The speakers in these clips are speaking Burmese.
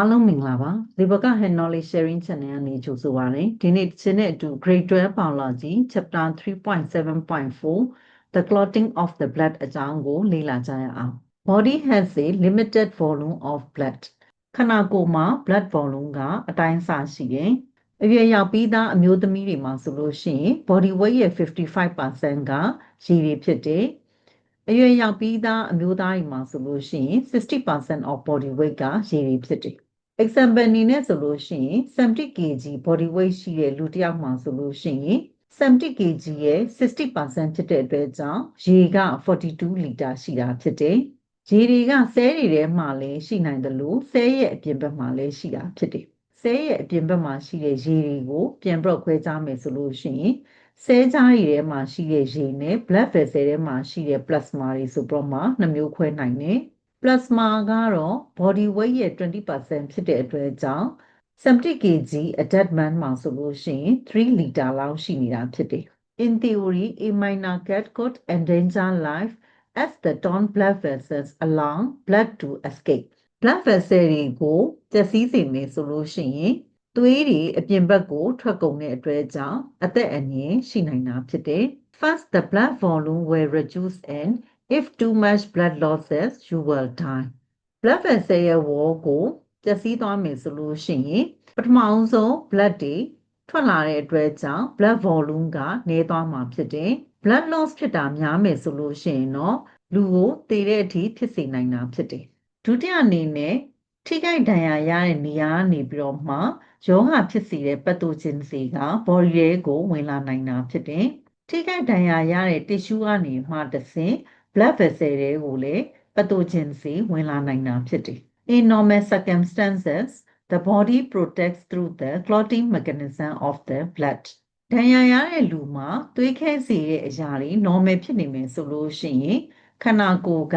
အားလုံးမင်္ဂလာပါဒီဘက Head Knowledge Sharing Channel ကနေကြိုဆိုပါရစေဒီနေ့ချင်းနဲ့အတူ Grade 12 Biology Chapter 3.7.4 The Clotting of the Blood အကြောင်းကိုလေ့လာကြရအောင် Body has a limited volume of blood ခန္ဓာကိုယ်မှာ blood volume ကအတိုင်းအဆရှိတယ်အရွယ်ရောက်ပြီးသားအမျိုးသမီးတွေမှာဆိုလို့ရှိရင် body weight ရဲ့55%ကရည်ရည်ဖြစ်တယ်အရွယ်ရောက်ပြီးသားအမျိုးသားတွေမှာဆိုလို့ရှိရင်60% of body weight ကရည်ရည်ဖြစ်တယ် example အနေနဲ့ဆိုလို့ရှိရင်70 kg body weight ရှိတဲ့လူတစ်ယောက်မှာဆိုလို့ရှိရင်70 kg ရဲ့60%ဖြစ်တဲ့အတွက်ကြောင့်ရေက42လီတာရှိတာဖြစ်တယ်။ရေတွေကဆဲတွေထဲမှာလည်းရှိနိုင်တယ်လို့ဆဲရဲ့အပြင်ဘက်မှာလည်းရှိတာဖြစ်တယ်။ဆဲရဲ့အပြင်ဘက်မှာရှိတဲ့ရေတွေကိုပြန်ပြော့ခွဲခြားမယ်ဆိုလို့ရှိရင်ဆဲကြားရည်ထဲမှာရှိတဲ့ရေနဲ့ blood vessel ထဲမှာရှိတဲ့ plasma တွေဆိုပြီးတော့မှနှမျိုးခွဲနိုင်တယ်။ plasma ကတော့ body weight ရဲ့20%ဖြစ်တဲ့အတွက်ကြောင့် 70 kg adult man မှာဆိုလို့ရှိရင်3 liter လောက်ရှိနေတာဖြစ်တယ်။ In theory, a minor cat could endanger life as the torn blood vessels allow blood to escape. blood vessel တွေကိုကျစီးစေမယ်ဆိုလို့ရှိရင်သွေးတွေအပြင်ဘက်ကို ထွက်ကုန်တဲ့အတွက်ကြောင့်အသက်အန္တရာယ်ရှိနိုင်တာဖြစ်တယ်။ First, the blood volume will reduce and if too much blood losses you will die blood vessel ရဲ့ wall ကိုပျက်စီးသွားမယ်ဆိုလို့ရှိရင်ပထမအောင်ဆုံး blood တွေထွက်လာတဲ့အတွက်ကြောင့် blood volume ကနည်းသွားမှာဖြစ်တယ် blood loss ဖြစ်တာများမယ်ဆိုလို့ရှိရင်တော့လူကိုသေတဲ့အထိဖြစ်စေနိုင်တာဖြစ်တယ်ဒုတိယအနေနဲ့ထိခိုက်ဒဏ်ရာရတဲ့နေရာကနေပြီးတော့မှယောဂဖြစ်စေတဲ့ပတ်သိုဂျင်စီက body ရဲကိုဝင်လာနိုင်တာဖြစ်တယ်ထိခိုက်ဒဏ်ရာရတဲ့ tissue ကနေမှတဆင့် blood vessel တွေကိုလည်း pathogen စီဝင်လာနိုင်တာဖြစ်တယ်။ In normal circumstances the body protects through the clotting mechanism of the blood ဒဏ်ရာရတဲ့လူမှာသွေးခဲစေတဲ့အရာတွေ normal ဖြစ်နေမယ်ဆိုလို့ရှိရင်ခန္ဓာကိုယ်က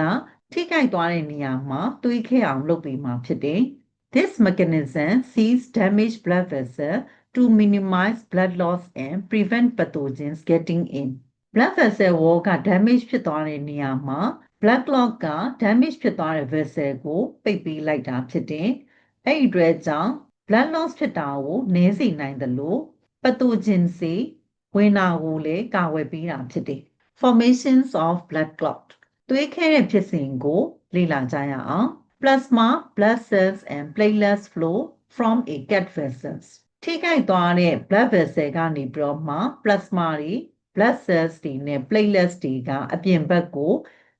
ထိခိုက်သွားတဲ့နေရာမှာသွေးခဲအောင်လုပ်ပေးမှာဖြစ်တယ်။ This mechanism sees damaged blood vessel to minimize blood loss and prevent pathogens getting in. Blood vessel wall က damage ဖြစ်သွားတဲ့နေရာမှာ blood clot က damage ဖြစ်သွားတဲ့ vessel ကိုပိတ်ပေးလိုက်တာဖြစ်တယ်။အဲ့ဒီအတွက်ကြောင့် blood loss ဖြစ်တာကိုနည်းစေနိုင်တယ်လို့ pathogen စီဝင်တာကိုလည်းကာဝယ်ပေးတာဖြစ်တယ်။ formations of blood clot သွေးခဲတဲ့ဖြစ်စဉ်ကို လေ့လာကြရအောင် plasma blood cells and platelets flow from a cat vessels ထိခိုက်သွားတဲ့ blood vessel ကနေပြီးတော့မှ plasma တွေ blood cells တွေနဲ့ platelets တွေကအပြင်ဘက်ကို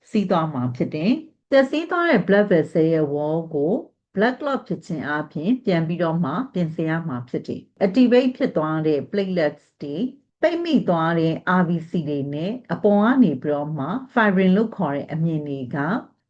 စီးသွားမှာဖြစ်တယ်။တက်စီးသွားတဲ့ blood vessel ရဲ့ wall ကို blood clot ဖြစ်ခြင်းအပြင်ပြန်ပြီးတော့မှပြင်ဆင်ရမှာဖြစ်တယ်။ activate ဖြစ်သွားတဲ့ platelets တွေပိတ်မိသွားတဲ့ RBC တွေနဲ့အပေါ်ကနေပြီးတော့မှ fibrin လို့ခေါ်တဲ့အမြင်တွေက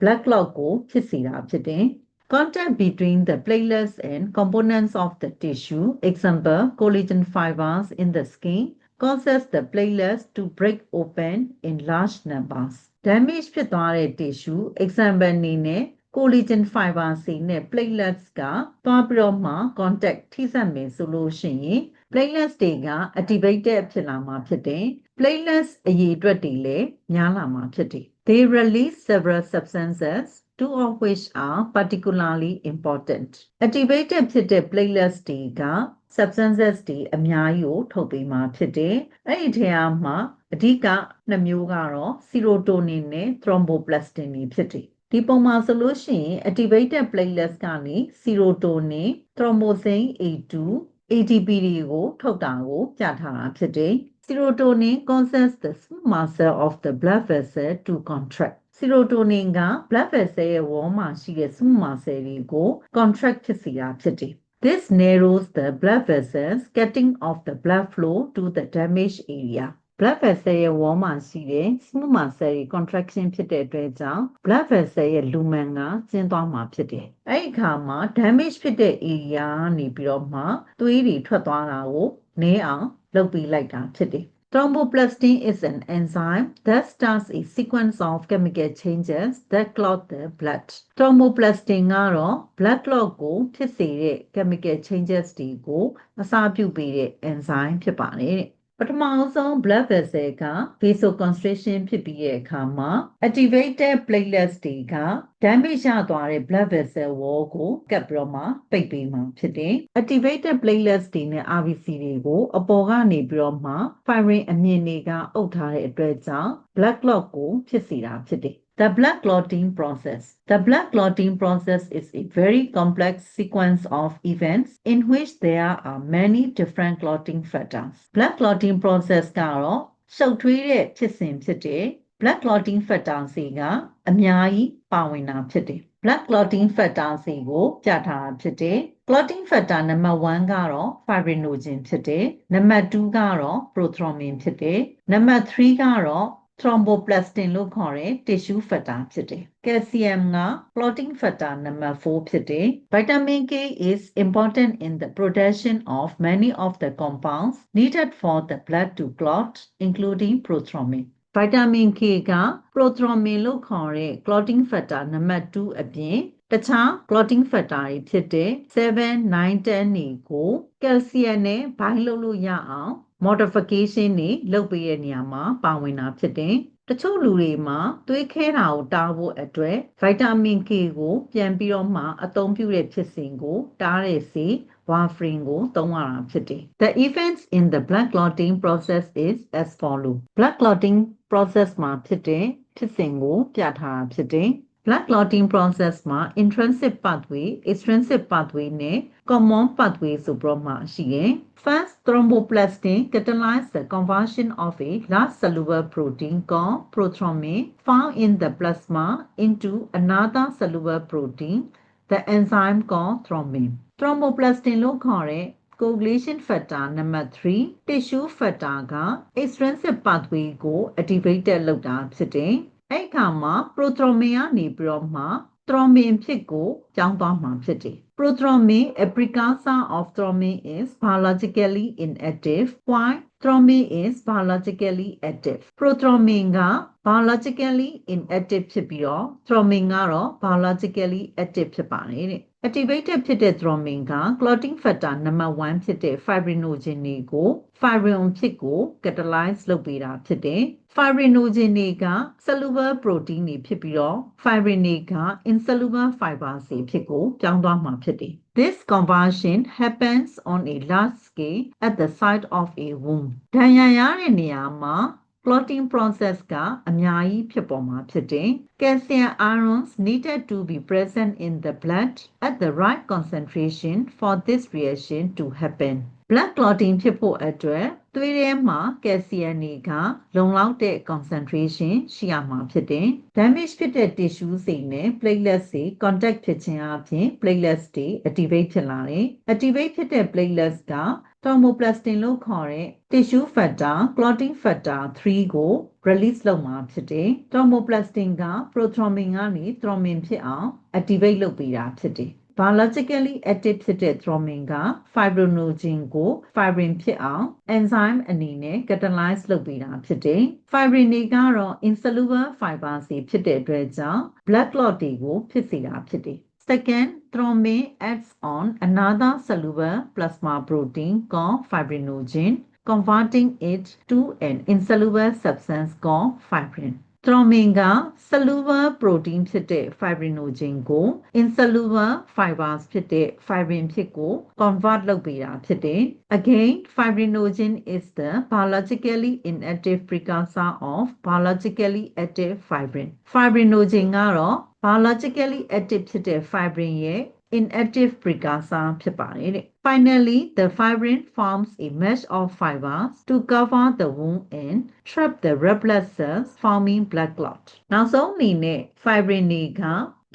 blood clot ကိုဖြစ်စေတာဖြစ်တယ်။ contact between the platelets and components of the tissue example collagen fibers in the skin causes the platelets to break open in large numbers damage ဖြစ်သွားတဲ့ tissue example အနေနဲ့ collagen fiber စီနဲ့ platelets ကသွားပြီးတော့မှ contact ထိစပ်မယ်ဆိုလို့ရှိရင် platelets တွေက activated ဖြစ်လာမှာဖြစ်တယ် platelets အရေအတွက်တွေလည်းများလာမှာဖြစ်တယ် they release several substances two of which are particularly important activated ဖြစ်တဲ့ platelets တွေက substances တွေအများကြီးကိုထုတ်ပေးမှာဖြစ်တယ်အဲ့ဒီထဲမှာအဓိကနှစ်မျိုးကတော့ serotonin နဲ့ thromboplastin တွေဖြစ်တယ်ဒီပုံမှာဆိုလို့ရှိရင် activated platelets ကနေ serotonin thromboxane A2 ATP တွေကိုထုတ်တာကိုပြထားတာဖြစ်တယ် serotonin causes the smooth muscle of the blood vessel to contract serotonin က blood vessel ရဲ့ wall မှာရှိတဲ့ smooth muscle တွေကို contract ဖြစ်စေတာဖြစ်တယ် This narrows the blood vessels getting of the blood flow to the damaged area blood vessel ရဲ့ wall မှာရှိတဲ့ smooth muscle တွေ contraction ဖြစ်တဲ့အတွက်ကြောင့် blood vessel ရဲ့ lumen ကကျဉ်းသွားမှာဖြစ်တယ်။အဲ့ဒီအခါမှာ damage ဖြစ်တဲ့ area ကနေပြီးတော့မှသွေးတွေထွက်သွားတာကိုနည်းအောင်လုပ်ပေးလိုက်တာဖြစ်တယ်။ Thromboplastin is an enzyme that starts a sequence of chemical changes that clot the blood. Thromboplastin ကတော့ blood clot ကိုဖြစ်စေတဲ့ chemical changes တွေကိုအစာပြုပေးတဲ့ enzyme ဖြစ်ပါတယ်တဲ့။ ပထမဆုံး blood vessel က vasoconstriction ဖြစ်ပြီးတဲ့အခါမှာ activated platelets တွေက damage ရသွားတဲ့ blood vessel wall ကိုကပ်ပြီးတော့မှပိတ်ပေးမှာဖြစ်တယ်။ activated platelets တွေနဲ့ RBC တွေကိုအပေါ်ကနေပြီးတော့မှ fibrin အမြင်တွေကအုပ်ထားတဲ့အတွက်ကြောင့် blood clot ကိုဖြစ်စေတာဖြစ်တယ်။ The blood clotting process. The blood clotting process is a very complex sequence of events in which there are many different clotting factors. Blood clotting process ကတော့ရှုပ်ထွေးတဲ့ဖြစ်စဉ်ဖြစ်တဲ့ blood clotting factors တွေကအများကြီးပါဝင်တာဖြစ်တယ်။ blood clotting factors တွေကိုပြထားတာဖြစ်တယ်။ clotting factor နံပါတ်1ကတော့ fibrinogen ဖြစ်တယ်။နံပါတ်2ကတော့ prothrombin ဖြစ်တယ်။နံပါတ်3ကတော့ thromboplastin လို့ခေါ်တဲ့ tissue factor ဖြစ်တယ်။ calcium က clotting factor နံပါတ်4ဖြစ်တယ်။ vitamin K is important in the production of many of the compounds needed for the blood to clot including prothrombin ဗိုက်တာမင် K က prothrombin လို့ခေါ်တဲ့ clotting factor နံပါတ်2အပြင်တခြား clotting factor တွေဖြစ်တဲ့7 9 10တွေကို calcium နဲ့ bind လုပ်လို့ရအောင် modification တွေလုပ်ပေးတဲ့နေရာမှာပါဝင်တာဖြစ်တယ်။တချို့လူတွေမှာသွေးခဲတာကိုတားဖို့အတွက်ဗိုက်တာမင် K ကို ပြန်ပြီးတော့မှအသုံးပြုတဲ့ဖြစ်စဉ်ကိုတားတဲ့ဆေး warfarin ကိုသုံးရတာဖြစ်တယ်။ The events in the blood clotting process is as follow blood clotting process မှာဖြစ်တဲ့ဖြစ်စဉ်ကိုပြထားတာဖြစ်တယ်။ blood clotting process မှာ intrinsic pathway extrinsic pathway နဲ့ common pathway ဆိုပြီးတော့မှရှိတယ်။ First thromboplastin catalyze the conversion of a large soluble protein called prothrombin found in the plasma into another soluble protein the enzyme called thrombin thromboplastin လို့ခေါ်တဲ့ coagulation factor နံပါတ်3 tissue factor က extrinsic pathway ကို activated လုပ်တာဖြစ်တယ်။ အဲ့ခါမှာ prothrombin ကနေပြီးတော့မှ thrombin ဖြစ်ကိုကြောင်းသွားမှာဖြစ်တယ်။ prothrombin a precursor of thrombin is biologically inactive while thrombin is biologically active prothrombin က biologically inactive ဖြစ်ပြီးတော့ thrombin ကတော့ biologically active ဖြစ်ပါတယ်တဲ့ activated ဖြစ်တဲ့ thrombin က clotting factor နံပါတ်1ဖြစ်တဲ့ fibrinogen တွေကို fibrin ဖြစ်ကို catalyze လုပ်ပေးတာဖြစ်တယ် fibrinogen တွေက soluble protein တွေဖြစ်ပြီးတော့ fibrin တွေက insoluble fibers တွေဖြစ်ကိုပြောင်းသွားမှာဖြစ်တယ် This conversion happens on a large scale at the site of a wound ဒဏ်ရာရတဲ့နေရာမှာ clotting process ကအများကြီးဖြစ်ပေါ်မှာဖြစ်တယ်။ Calcium ions needed to be present in the blood at the right concentration for this reaction to happen. blood clotting ဖြစ်ဖို့အတွက်သွေးထဲမှာကယ်လ်ဆီယမ်တွေကလုံလောက်တဲ့ concentration ရှိရမှာဖြစ်တယ်။ damage ဖြစ်တဲ့ tissue တွေနဲ့ platelets တွေ contact ဖြစ်ခြင်းအပြင် platelets တွေ activate ဖြစ်လာတယ်။ activate ဖြစ်တဲ့ platelets က thermoplastin လို့ခေါ်တဲ့ tissue factor clotting factor 3ကို release လုပ်မှာဖြစ်တယ်။ thermoplastin က prothrombin ကနေ thrombin ဖြစ်အောင် activate လုပ်ပေးတာဖြစ်တယ်။ biologically active ဖြစ်တဲ့ thrombin က fibrinogen ကို fibrin ဖြစ်အောင် enzyme အနေနဲ့ catalyze လုပ်ပေးတာဖြစ်တယ်။ fibrin တွေကတော့ insoluble fibers တွေဖြစ်တဲ့အတွက်ကြောင့် blood clot တွေကို ဖြစ်စေတာဖြစ်တယ်။ Second, thrombin acts on another soluble plasma protein called fibrinogen, converting it to an insoluble substance called fibrin. thrombin က soluble protein ဖြစ်တဲ့ fibrinogen ကို insoluble fibers ဖြစ်တဲ့ fibrin ဖြစ်ကို convert လုပ်ပေးတာဖြစ်တယ်။ Again, fibrinogen is the biologically inactive precursor of biologically active fibrin. fibrinogen ကတော့ biologically active ဖြစ်တဲ့ fibrin ရဲ့ inactive precursor ဖြစ်ပါတယ်တဲ့ Finally, the fibrin forms a mesh of fibers to cover the wound and trap the red blood cells forming blood clot. နောက်ဆုံးအနေနဲ့ fibrin တွေက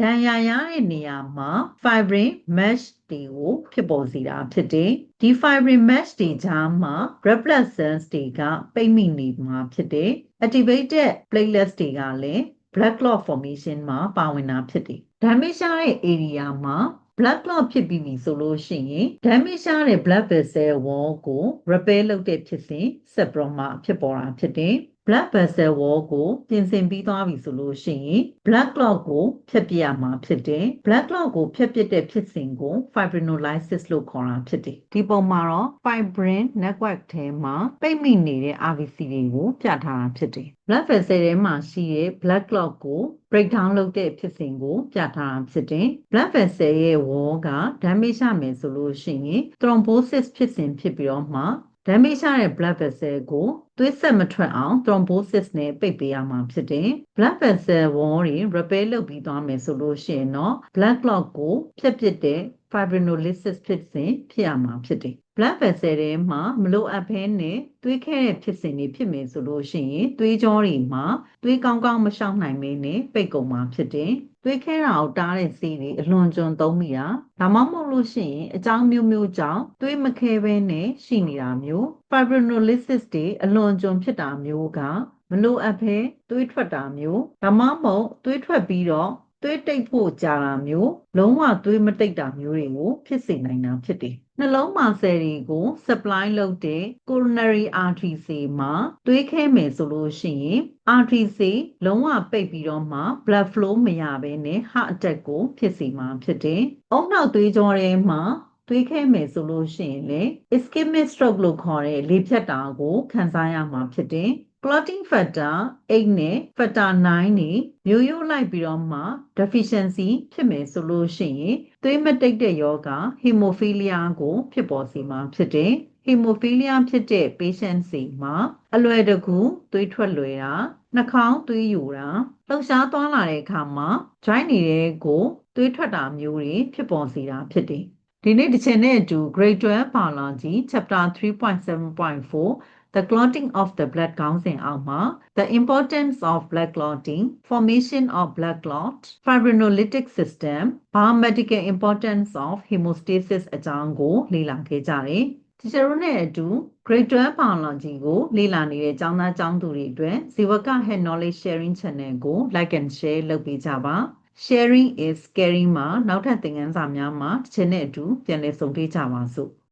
ဒဏ်ရာရတဲ့နေရာမှာ fibrin mesh တွေကိုဖြစ်ပေါ်စေတာဖြစ်တယ်။ဒီ fibrin mesh တွေကြားမှာ red blood cells တွေကပိတ်မိနေမှာဖြစ်တယ်။ activated platelets တွေကလည်း blood clot formation မှာပါဝင်တာဖြစ်တယ်။ damage ရတဲ့ area မှာ blood clot ဖြစ်ပြီးပြီဆိုလို့ရှိရင် damage ရတဲ့ blood vessel wall ကို repair လုပ်တဲ့ဖြစ်စဉ်ဆက်ပြီးတော့မှဖြစ်ပေါ်တာဖြစ်တယ် blood vessel wall ကိုပြင်ဆင်ပြီးသွားပြီဆိုလို့ရှိရင် blood clot ကိုဖျက်ပစ်ရမှာဖြစ်တယ် blood clot ကိုဖျက်ပစ်တဲ့ဖြစ်စဉ်ကို fibrinolysis လို့ခေါ်တာဖြစ်တယ်ဒီပုံမှာတော့ fibrin network ထဲမှာပိတ်မိနေတဲ့ RBC တွေကိုပြထားတာဖြစ်တယ် blood vessel ထဲမှာရှိတဲ့ blood clot ကို break down လုပ်တဲ့ဖြစ်စဉ်ကိုပြထားတာဖြစ်တယ် blood vessel ရဲ့ wall က damage ရမယ်ဆိုလို့ရှိရင် thrombosis ဖြစ်စဉ်ဖြစ်ပြီးတော့မှ damage ရတဲ့ blood vessel ကိုသွေးဆက်မထွက်အောင် thrombosis နဲ့ပိတ်ပေးရမှာဖြစ်တယ် blood vessel wall တွေ repair လုပ်ပြီးသွားမယ်ဆိုလို့ရှိရင်တော့ blood clot ကိုဖျက်ပစ်တဲ့ fibrinolysis ဖြစ်စဉ်ဖြစ်ရမှာဖြစ်တယ် blood vessel ထဲမှာမလိုအပ်ဘဲနဲ့သွေးခဲတဲ့ဖြစ်စဉ်တွေဖြစ်မယ်ဆိုလို့ရှိရင်သွေးကြောတွေမှာသွေးကောင်းကောင်းမရှောင်နိုင်မင်းနဲ့ပိတ်ကုန်မှာဖြစ်တယ်သွေးခဲတာကိုတားတဲ့ဆေးတွေအလွန်ကျွံသုံးမိတာဒါမှမဟုတ်လို့ရှိရင်အကြောင်းမျိုးမျိုးကြောင့်သွေးမခဲဘဲနဲ့ရှိနေတာမျိုး fibrinolysis တွေအလွန်ကျွံဖြစ်တာမျိုးကမလိုအပ်ဘဲသွေးထွက်တာမျိုးဒါမှမဟုတ်သွေးထွက်ပြီးတော့ သွေးတိတ်ဖို့ကြာတာမျိုးလုံးဝသွေးမတိတ်တာမျိုးတွေကိုဖြစ်စေနိုင်တာဖြစ်တယ်နှလုံးမာဆယ်တွေကို supply လုပ်တဲ့ coronary artery ဆေးမှာသွေးခဲမယ်ဆိုလို့ရှိရင် artery ဆေးလုံးဝပိတ်ပြီးတော့မှ blood flow မရဘဲနဲ့ heart attack ကိုဖြစ်စေမှာဖြစ်တယ်။အုံနောက်သွေးကြောထဲမှာသွေးခဲမယ်ဆိုလို့ရှိရင်လေ ischemic stroke လို့ခေါ်တဲ့လေဖြတ်တာကိုခံစားရမှာဖြစ်တယ်။ clotting factor 8နဲ့ factor 9နေမျိုးရိုးလိုက်ပြီးတော့မှ deficiency ဖြစ်မယ်ဆိုလို့ရှိရင်သွေးမတိတ်တဲ့ယောဂ hemophilia ကို ဖြစ်ပေါ်စေမှာဖြစ်တယ် hemophilia ဖြစ်တဲ့ patient စီမှာအလွယ်တကူသွေးထွက်လွယ်တာနှာခေါင်းသွေးယိုတာလှုပ်ရှားသွားလာတဲ့အခါမှာ joint နေတဲ့ကိုသွေးထွက်တာမျိုးတွေဖြစ်ပေါ်စေတာဖြစ်တယ်ဒီနေ့တစ်ချိန်နဲ့အတူ grade 12 biology chapter 3.7.4 the clotting of the blood ခေါင်းစဉ်အောက်မှာ the importance of blood clotting formation of blood clot fibrinolytic system biomedical importance of hemostasis အကြောင်းကိုလေ့လာခဲ့ကြတယ်ဒီကျတို့နဲ့အတူ grade 12 biology ကိုလေ့လာနေတဲ့ကျောင်းသားကျောင်းသူတွေအတွက်ဇီဝက head knowledge sharing channel ကို like and share လုပ်ပေးကြပါ sharing is caring မှာနောက်ထပ်သင်ခန်းစာများမှာတစ်ချက်နဲ့အတူပြန်လည်ဆုံတွေ့ကြပါစို့